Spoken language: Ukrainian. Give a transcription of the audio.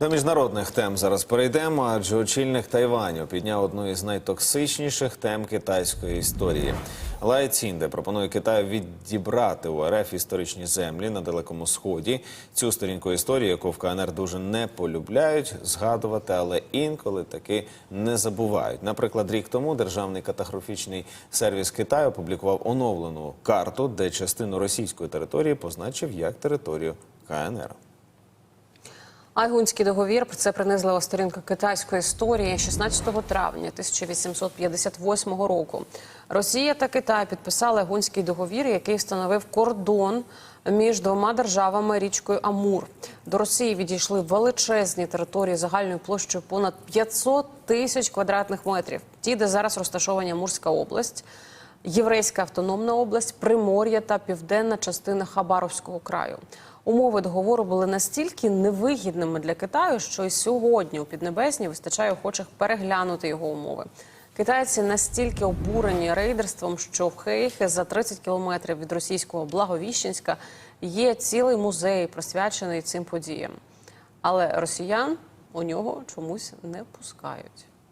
До міжнародних тем зараз перейдемо, адже очільник Тайваню підняв одну із найтоксичніших тем китайської історії. Лай Цінде пропонує Китаю відібрати у РФ історичні землі на далекому сході. Цю сторінку історії, яку в КНР дуже не полюбляють згадувати, але інколи таки не забувають. Наприклад, рік тому державний катастрофічний сервіс Китаю опублікував оновлену карту, де частину російської території позначив як територію КНР. Айгунський договір це принизлива сторінка китайської історії 16 травня 1858 року. Росія та Китай підписали Айгунський договір, який встановив кордон між двома державами річкою Амур. До Росії відійшли величезні території загальною площею понад 500 тисяч квадратних метрів. Ті, де зараз розташовані Амурська область. Єврейська автономна область, Примор'я та південна частина Хабаровського краю. Умови договору були настільки невигідними для Китаю, що і сьогодні у Піднебесні вистачає охочих переглянути його умови. Китайці настільки обурені рейдерством, що в Хейхе за 30 кілометрів від російського Благовіщенська є цілий музей, присвячений цим подіям. Але росіян у нього чомусь не пускають.